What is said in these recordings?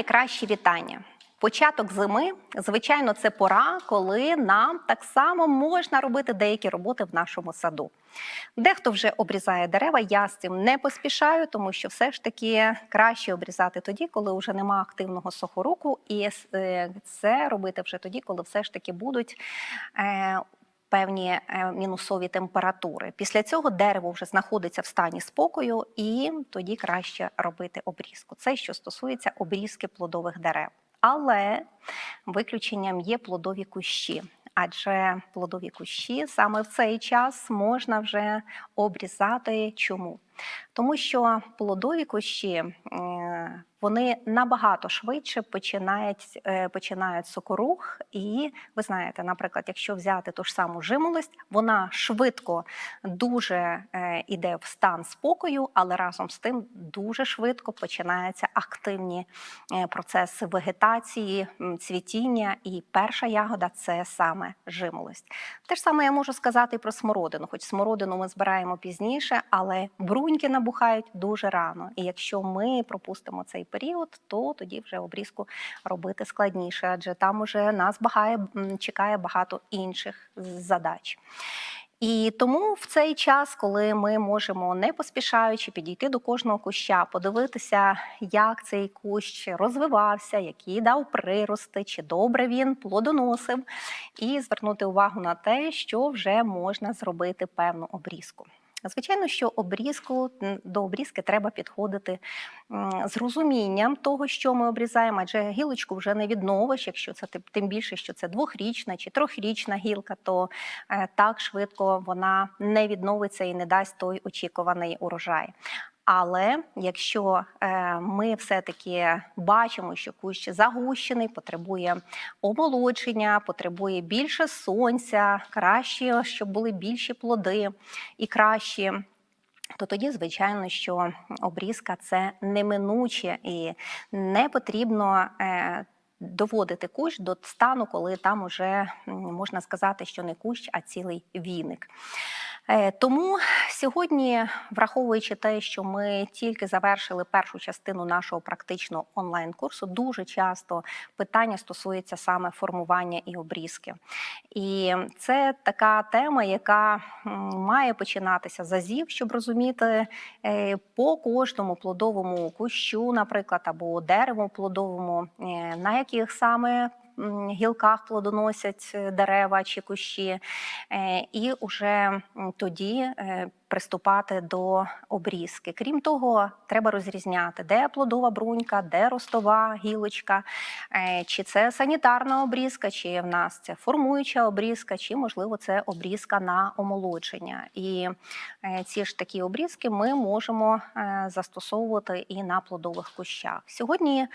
найкращі вітання. Початок зими, звичайно, це пора, коли нам так само можна робити деякі роботи в нашому саду. Дехто вже обрізає дерева, я з цим не поспішаю, тому що все ж таки краще обрізати тоді, коли вже нема активного сухоруку, і е, це робити вже тоді, коли все ж таки будуть. Певні е, мінусові температури. Після цього дерево вже знаходиться в стані спокою, і тоді краще робити обрізку. Це що стосується обрізки плодових дерев. Але виключенням є плодові кущі. Адже плодові кущі саме в цей час можна вже обрізати. Чому? Тому що плодові кущі е, вони набагато швидше починають е, починають сокорух. І ви знаєте, наприклад, якщо взяти ту ж саму жимолость, вона швидко дуже йде в стан спокою, але разом з тим дуже швидко починаються активні е, процеси вегетації, цвітіння. І перша ягода це саме жимолость. Те ж саме я можу сказати про смородину, хоч смородину ми збираємо пізніше, але бруньки набухають дуже рано. І якщо ми пропустимо цей період, то тоді вже обрізку робити складніше, адже там уже нас багає, чекає багато інших задач. І тому в цей час, коли ми можемо не поспішаючи підійти до кожного куща, подивитися, як цей кущ розвивався, які дав прирости, чи добре він плодоносив, і звернути увагу на те, що вже можна зробити певну обрізку. Звичайно, що обрізку до обрізки треба підходити з розумінням того, що ми обрізаємо, адже гілочку вже не відновиш, якщо це тим- більше, що це двохрічна чи трьохрічна гілка, то е, так швидко вона не відновиться і не дасть той очікуваний урожай. Але якщо е, ми все-таки бачимо, що кущ загущений, потребує омолодження, потребує більше сонця, краще, щоб були більші плоди і кращі. То тоді, звичайно, що обрізка це неминуче і не потрібно е, доводити кущ до стану, коли там уже можна сказати, що не кущ, а цілий віник. Е, Тому сьогодні, враховуючи те, що ми тільки завершили першу частину нашого практичного онлайн-курсу, дуже часто питання стосується саме формування і обрізки. І це така тема, яка має починатися з азів, щоб розуміти е, по кожному плодовому кущу, наприклад, або дереву плодовому, е, на яких саме гілках плодоносять е, дерева чи кущі, е, і уже тоді е, приступати до обрізки. Крім того, треба розрізняти, де плодова брунька, де ростова гілочка, е, чи це санітарна обрізка, чи в нас це формуюча обрізка, чи можливо це обрізка на омолодження. І е, ці ж такі обрізки ми можемо е, застосовувати і на плодових кущах. Сьогодні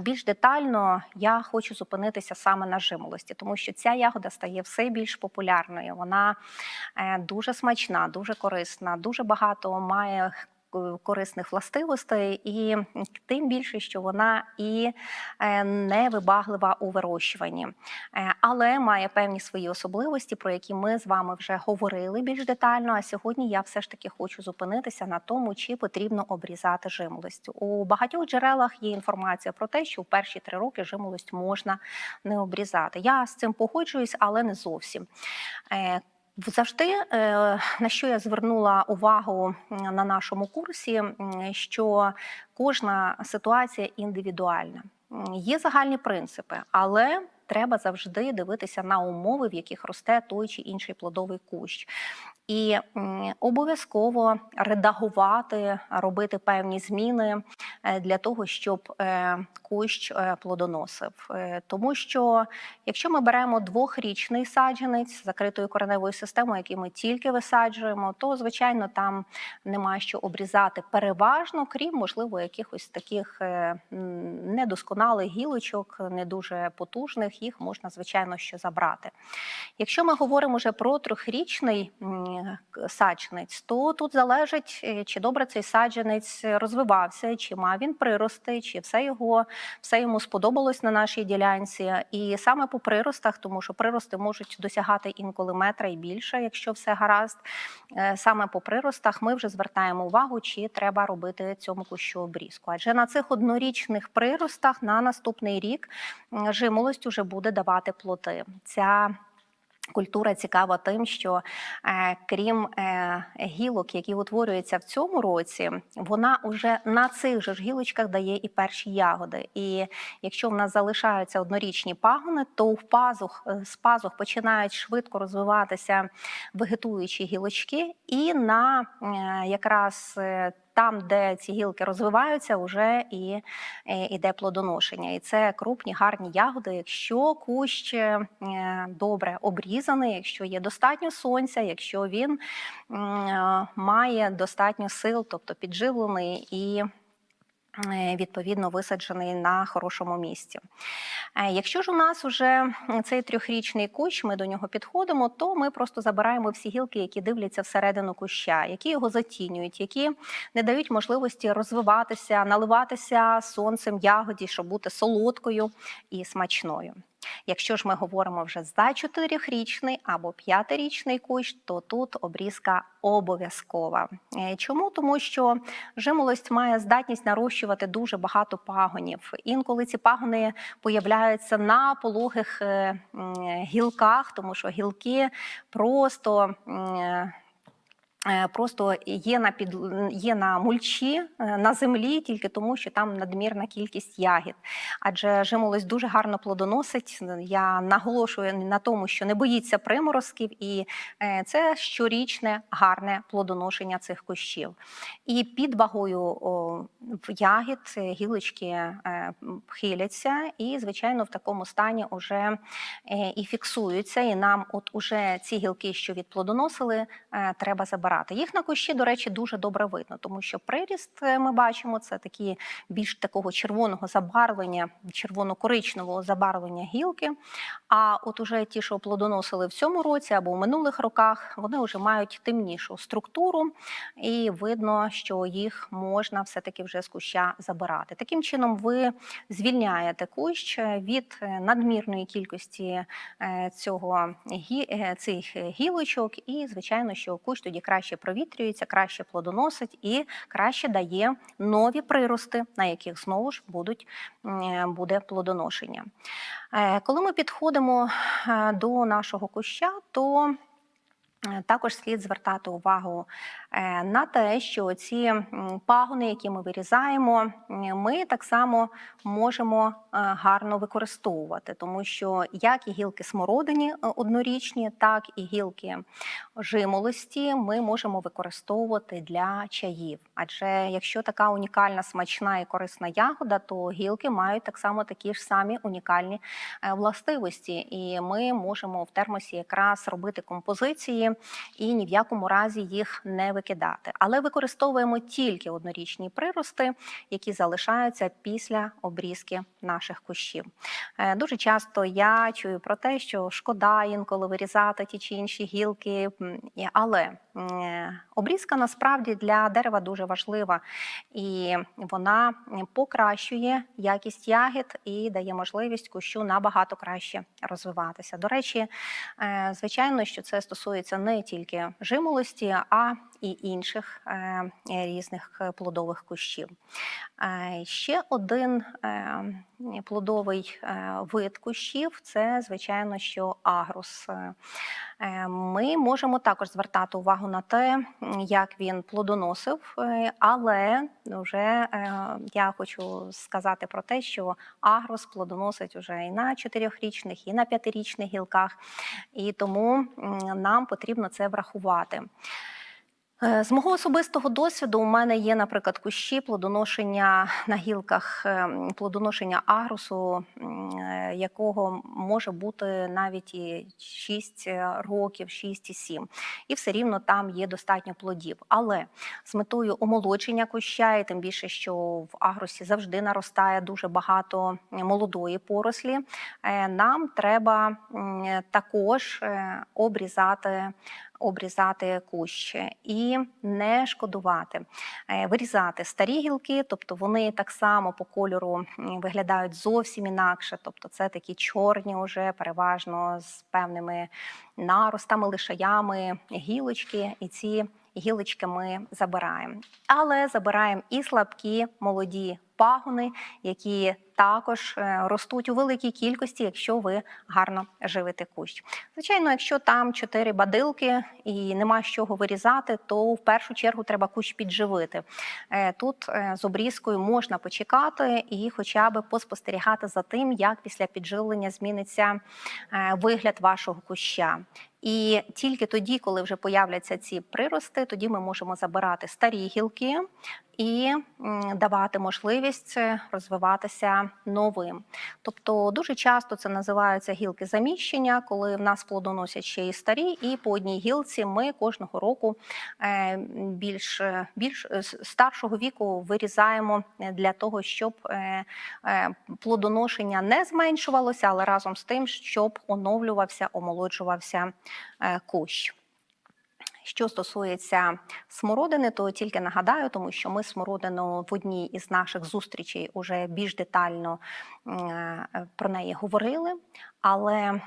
більш детально я хочу зупинитися саме на жимолості, тому що ця ягода стає все більш популярною. Вона дуже смачна, дуже корисна, дуже багато має е, корисних властивостей, і тим більше, що вона і е, невибаглива у вирощуванні, Е, але має певні свої особливості, про які ми з вами вже говорили більш детально. А сьогодні я все ж таки хочу зупинитися на тому, чи потрібно обрізати жимолость. У багатьох джерелах є інформація про те, що в перші три роки жимолость можна не обрізати. Я з цим погоджуюсь, але не зовсім. Завжди, е, на що я звернула увагу на нашому курсі, що кожна ситуація індивідуальна. Є загальні принципи, але треба завжди дивитися на умови, в яких росте той чи інший плодовий кущ. І обов'язково редагувати, робити певні зміни е, для того, щоб е, кущ е, плодоносив. Тому що якщо ми беремо двохрічний саджанець закритою кореневою системою, який ми тільки висаджуємо, то звичайно там нема що обрізати переважно, крім можливо якихось таких недосконалих гілочок, не дуже потужних, їх можна звичайно що забрати. Якщо ми говоримо вже про трьохрічний м, саджанець, то тут залежить, е, чи добре цей саджанець розвивався, чи мав він прирости, чи все його все йому сподобалось на нашій ділянці. І саме по приростах, тому що прирости можуть досягати інколи метра і більше, якщо все гаразд. Е, Саме по приростах ми вже звертаємо увагу, чи треба робити цьому кущу обрізку. Адже на цих однорічних приростах на наступний рік жимолость уже буде давати плоди. Ця Культура цікава тим, що е, крім е, гілок, які утворюються в цьому році, вона вже на цих же ж гілочках дає і перші ягоди. І якщо в нас залишаються однорічні пагони, то в пазух е, з пазух починають швидко розвиватися вегетуючі гілочки, і на е, якраз е, там, де ці гілки розвиваються, вже і е, іде плодоношення. І це крупні гарні ягоди. Якщо кущ е, добре обрізаний, якщо є достатньо сонця, якщо він е, має достатньо сил, тобто підживлений і відповідно висаджений на хорошому місці. Е, Якщо ж у нас вже цей трьохрічний кущ, ми до нього підходимо, то ми просто забираємо всі гілки, які дивляться всередину куща, які його затінюють, які не дають можливості розвиватися, наливатися сонцем ягоді, щоб бути солодкою і смачною. Якщо ж ми говоримо вже за чотирьохрічний або п'ятирічний кущ, то тут обрізка обов'язкова. Е, Чому? Тому що жимолость має здатність нарощувати дуже багато пагонів. Інколи ці пагони появляються на пологих е, гілках, тому що гілки просто. Е, Просто є на під є на мульчі е, на землі тільки тому, що там надмірна кількість ягід. Адже жимолость дуже гарно плодоносить. Я наголошую на тому, що не боїться приморозків, і е, це щорічне гарне плодоношення цих кущів. І під вагою ягід гілочки хиляться, і звичайно в такому стані вже і фіксуються. І нам, от уже ці гілки, що відплодоносили, треба забирати. Їх на кущі, до речі, дуже добре видно, тому що приріст е, ми бачимо це такі більш такого червоного забарвлення, червоно-коричневого забарвлення гілки. А от уже ті, що плодоносили в цьому році або в минулих роках, вони вже мають темнішу структуру, і видно, що їх можна все-таки вже з куща забирати. Таким чином, ви звільняєте кущ від е, надмірної кількості е, цього е, цих гілочок, і звичайно, що кущ тоді краще провітрюється, краще плодоносить і краще дає нові прирости, на яких знову ж будуть е, буде плодоношення. Е, Коли ми підходимо е, до нашого куща, то також слід звертати увагу е, на те, що ці пагони, які ми вирізаємо, ми так само можемо е, гарно використовувати, тому що як і гілки смородині е, однорічні, так і гілки жимолості ми можемо використовувати для чаїв. Адже якщо така унікальна, смачна і корисна ягода, то гілки мають так само такі ж самі унікальні е, властивості, і ми можемо в термосі якраз робити композиції і ні в якому разі їх не викидати. Але використовуємо тільки однорічні прирости, які залишаються після обрізки наших кущів. Е, Дуже часто я чую про те, що шкода інколи вирізати ті чи інші гілки, але е, обрізка насправді для дерева дуже важлива, і вона покращує якість ягід і дає можливість кущу набагато краще розвиватися. До речі, е, звичайно, що це стосується не тільки жимолості, а і інших е, різних плодових кущів. Е, Ще один е, плодовий вид кущів це, звичайно, що агрус. Е, Ми можемо також звертати увагу на те, як він плодоносив, е, але вже е, я хочу сказати про те, що агрос плодоносить уже і на чотирьохрічних, і на п'ятирічних гілках, і тому нам потрібно це врахувати. Е, З мого особистого досвіду у мене є, наприклад, кущі плодоношення на гілках ем, плодоношення агрусу, е, якого може бути навіть і 6 років, 6 і 7. І все рівно там є достатньо плодів. Але з метою омолодження куща, і тим більше, що в агрусі завжди наростає дуже багато молодої порослі, е, нам треба також е, обрізати обрізати кущ і не шкодувати, Е, вирізати старі гілки, тобто вони так само по кольору виглядають зовсім інакше. Тобто це такі чорні, вже переважно з певними наростами, лишаями, гілочки, і ці гілочки ми забираємо. Але забираємо і слабкі молоді пагони, які також е, ростуть у великій кількості, якщо ви гарно живете кущ. Звичайно, якщо там чотири бадилки і нема з чого вирізати, то в першу чергу треба кущ підживити. Е, Тут е, з обрізкою можна почекати і хоча б поспостерігати за тим, як після підживлення зміниться вигляд вашого куща. І тільки тоді, коли вже появляться ці прирости, тоді ми можемо забирати старі гілки і давати можливість розвиватися новим. Тобто дуже часто це називаються гілки заміщення, коли в нас плодоносять ще і старі, і по одній гілці ми кожного року е, більш, більш е, старшого віку вирізаємо для того, щоб е, плодоношення не зменшувалося, але разом з тим, щоб оновлювався, омолоджувався кущ. Що стосується смородини, то тільки нагадаю, тому що ми смородину в одній із наших зустрічей уже більш детально е, про неї говорили. Але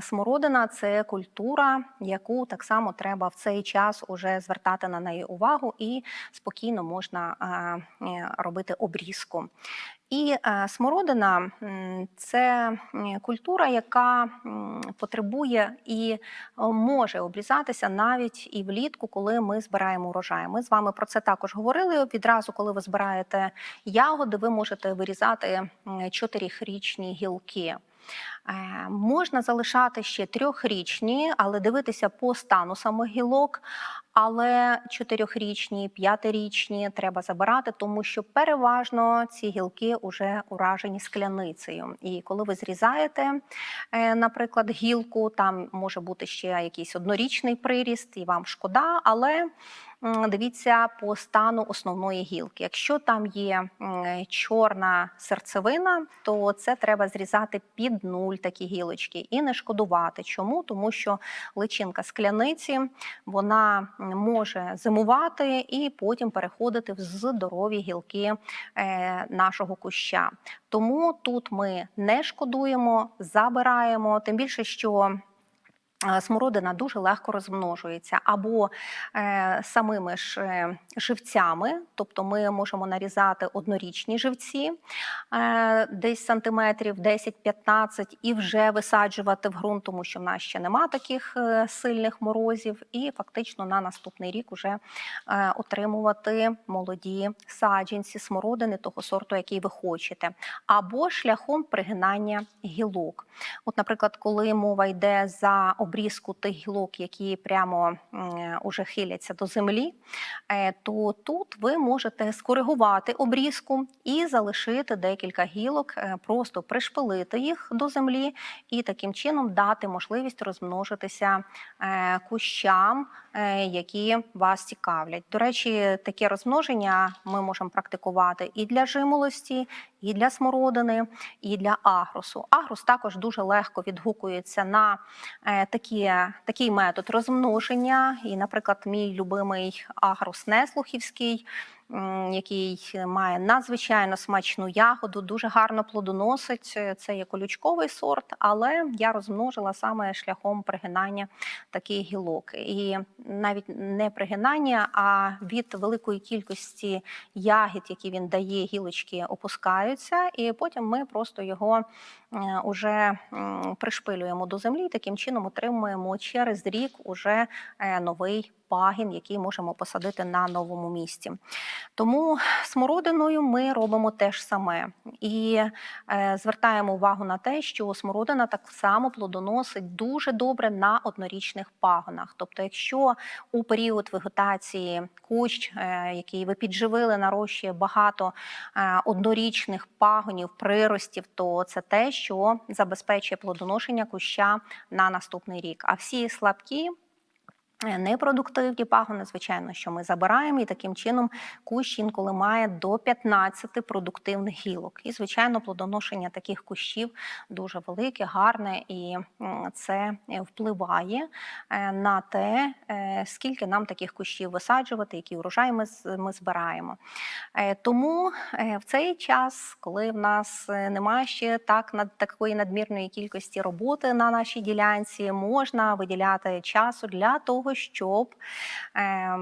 смородина це культура, яку так само треба в цей час уже звертати на неї увагу, і спокійно можна е, е, робити обрізку. І е, смородина це культура, яка потребує і е, може обрізатися навіть і влітку, коли ми збираємо урожай. Ми з вами про це також говорили. Відразу, коли ви збираєте ягоди, ви можете вирізати м, чотирьохрічні гілки. Е, Можна залишати ще трьохрічні, але дивитися по стану самих гілок. Але чотирьохрічні, п'ятирічні треба забирати, тому що переважно ці гілки вже уражені скляницею. І коли ви зрізаєте, е, наприклад, гілку, там може бути ще якийсь однорічний приріст, і вам шкода, але дивіться по стану основної гілки. Якщо там є чорна серцевина, то це треба зрізати під нуль такі гілочки і не шкодувати. Чому? Тому що личинка скляниці вона може зимувати і потім переходити в здорові гілки е, нашого куща. Тому тут ми не шкодуємо, забираємо, тим більше, що смородина дуже легко розмножується або е, самими ж е, живцями, тобто ми можемо нарізати однорічні живці е, десь сантиметрів 10-15 і вже висаджувати в ґрунт, тому що в нас ще нема таких е, сильних морозів, і фактично на наступний рік вже е, отримувати молоді саджанці смородини того сорту, який ви хочете, або шляхом пригинання гілок. От, наприклад, коли мова йде за обрізку тих гілок, які прямо уже хиляться до землі, е, то тут ви можете скоригувати обрізку і залишити декілька гілок, е, просто пришпилити їх до землі і таким чином дати можливість розмножитися е, кущам, які вас цікавлять. До речі, таке розмноження ми можемо практикувати і для жимолості, і для смородини, і для агросу. Агрос також дуже легко відгукується на е, такі, такий метод розмноження. І, наприклад, мій любимий агрос Неслухівський, який має надзвичайно смачну ягоду, дуже гарно плодоносить. Е, Це є колючковий сорт, але я розмножила саме шляхом пригинання таких гілок. І навіть не пригинання, а від великої кількості ягід, які він дає, гілочки опускаються, і потім ми просто його е, уже пришпилюємо до землі. Таким чином отримуємо через рік уже е, новий пагін, який можемо посадити на новому місці. Тому смородиною ми робимо те ж саме і е, звертаємо увагу на те, що смородина так само плодоносить дуже добре на однорічних пагонах. Тобто, якщо у період вегетації кущ, е, який ви підживили, нарощує багато е, однорічних пагонів, приростів, то це те, що забезпечує плодоношення куща на наступний рік. А всі слабкі непродуктивні пагони, звичайно, що ми забираємо, і таким чином кущ інколи має до 15 продуктивних гілок. І, звичайно, плодоношення таких кущів дуже велике, гарне, і це е, впливає е, на те, е, скільки нам таких кущів висаджувати, який урожай ми, ми збираємо. Тому в цей час, коли в нас немає ще так над такої надмірної кількості роботи на нашій ділянці, можна виділяти часу для того, щоб е,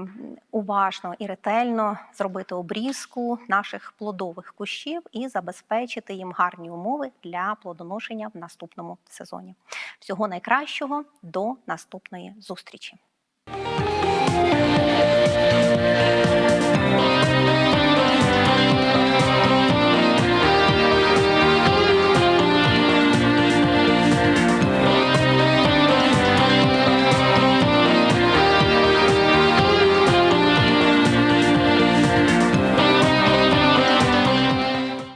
уважно і ретельно зробити обрізку наших плодових кущів і забезпечити їм гарні умови для плодоношення в наступному сезоні. Всього найкращого до наступної зустрічі.